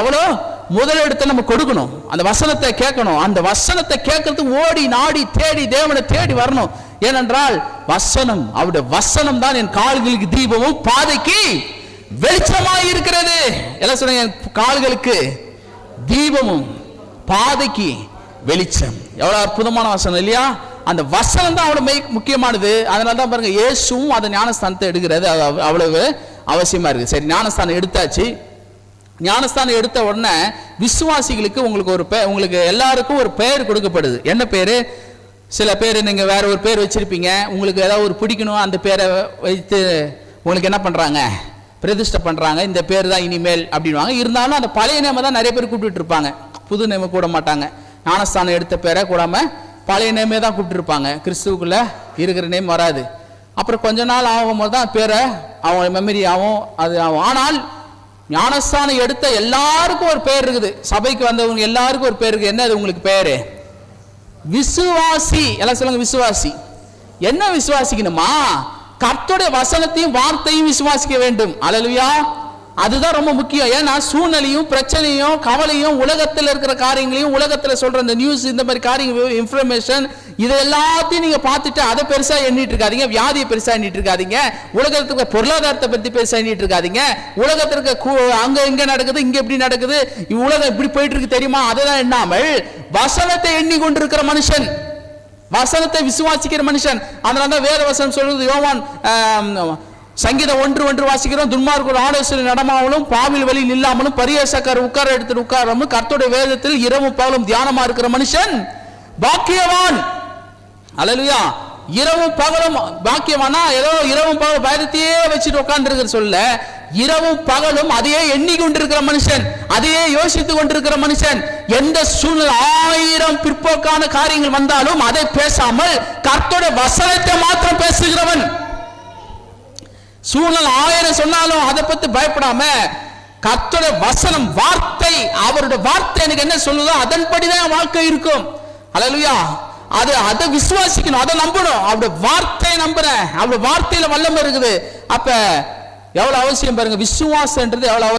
அவ்வளோ முதலிடத்தை நம்ம கொடுக்கணும். அந்த வசனத்தை கேட்கணும். அந்த வசனத்தை கேட்கறதுக்கு ஓடி நாடி தேடி தேவனை தேடி வரணும். ஏனென்றால் வசனம் அவருடைய வசனம் தான் என் கால்களுக்கு தீபமும் பாதைக்கு வெளிச்சமாய் இருக்கிறது. எல்லாம் சொல்லுங்க என் கால்களுக்கு தீபமும் பாதைக்கு வெளிச்சம். எவ்வளவு அற்புதமான வசனம் இல்லையா? அந்த வசனம் தான் அவ்வளவு மெய் முக்கியமானது. அதனால தான் பாருங்க இயேசுவும் அந்த ஞானஸ்தானத்தை எடுக்கிறது அது அவ்வளவு அவசியமா இருக்கு. சரி ஞானஸ்தானம் எடுத்தாச்சு. ஞானஸ்தானம் எடுத்த உடனே விசுவாசிகளுக்கு உங்களுக்கு ஒரு பே உங்களுக்கு எல்லாருக்கும் ஒரு பெயர் கொடுக்கப்படுது. என்ன பேர்? சில பேர் நீங்கள் வேற ஒரு பேர் வச்சுருப்பீங்க. உங்களுக்கு ஏதாவது ஒரு பிடிக்கணும் அந்த பேரை வைத்து உங்களுக்கு என்ன பண்ணுறாங்க பிரதிஷ்டை பண்ணுறாங்க இந்த பேர் தான் இனிமேல் அப்படின்வாங்க. இருந்தாலும் அந்த பழைய நேமை தான் நிறைய பேர் கூப்பிட்டு இருப்பாங்க. புது நேம கூட மாட்டாங்க. ஞானஸ்தானம் எடுத்த பேரை கூடாமல் பழைய நேமே தான் கூப்பிட்டுருப்பாங்க கிறிஸ்துவுக்குள்ளே கிறிஸ்துவுக்குள்ள இருக்கிற நேம் வராது. அப்புறம் கொஞ்ச நாள் ஆகும்போது தான் பேரை அவங்க மெமரி ஆகும் அது ஆகும். ஆனால் ஞானஸ்தானம் எடுத்த எல்லாருக்கும் ஒரு பேர் இருக்குது. சபைக்கு வந்தவங்க எல்லாருக்கும் ஒரு பேர் இருக்கு என்ன அது உங்களுக்கு பேரு? விசுவாசி. எல்லாம் சொல்லுங்க விசுவாசி. என்ன விசுவாசிக்கணுமா? கர்த்தருடைய வசனத்தையும் வார்த்தையும் விசுவாசிக்க வேண்டும். அல்லேலூயா. அதுதான் ரொம்ப முக்கியம். ஏன்னா சூழ்நிலையும் பிரச்சனையும் கவலையும் உலகத்தில் இருக்கிற காரியங்களையும் உலகத்தில் சொல்ற இந்த நியூஸ் இந்த மாதிரி காரியங்கள் இன்ஃபர்மேஷன் இதை எல்லாத்தையும் நீங்க பார்த்துட்டு அதை பெருசா எண்ணிட்டு இருக்காதீங்க. வியாதியை பெருசா எண்ணிட்டு இருக்காதீங்க. உலகத்துக்கு பொருளாதாரத்தை பத்தி பெருசா எண்ணிட்டு இருக்காதீங்க. உலகத்திற்கு இருக்க அங்க இங்க நடக்குது இங்க எப்படி நடக்குது. இவ் உலகம் இப்படி போயிட்டு இருக்கு தெரியுமா? அதைதான் எண்ணாமல் வசனத்தை எண்ணி கொண்டிருக்கிற மனுஷன். வசனத்தை விசுவாசிக்கிற மனுஷன். அதனால தான் வேற வசனம் சொல்றது யோவான் சங்கீதம் ஒன்று ஒன்று வாசிக்கிறோம். துன்மார்க்கர் ஆலோசனை நடமாவலும் பாவில் வழியில் இல்லாமலும் பரியசக்கர் உட்கார எடுத்து உட்காராமலும் கர்த்தருடைய வேதத்தில் இரவும் பகலும் தியானமா இருக்கிற மனுஷன் பாக்கியவான். அலலுயா இரவும் பகலும் பாக்கியமானா ஏதோ இரவும் பகலும் பயத்தையே வச்சுட்டு உட்காந்துருக்கிற சொல்ல இரவும் பகலும் அதையே எண்ணி கொண்டிருக்கிற மனுஷன் அதையே யோசித்து கொண்டிருக்கிற மனுஷன். எந்த சூழ்நிலை ஆயிரம் பிற்போக்கான காரியங்கள் வந்தாலும் அதை பேசாமல் கர்த்தோட வசனத்தை மாத்திரம் பேசுகிறவன். சூழ்நிலை ஆயிரம் சொன்னாலும் அதை பத்தி பயப்படாம கத்தோட வசனம் வார்த்தை அவருடைய வார்த்தை எனக்கு என்ன சொல்லுதோ அதன்படிதான் வாழ்க்கை இருக்கும். அலலுயா அது அதை விசுவாசிக்கணும் அதை நம்பணும். அவருடைய வார்த்தையை நம்புறேன். அவருடைய வார்த்தையில வல்லமை இருக்குது. அப்ப எவ்வளவு அவசியம் பாருங்க. விசுவாசம்ன்றது எவ்வளவு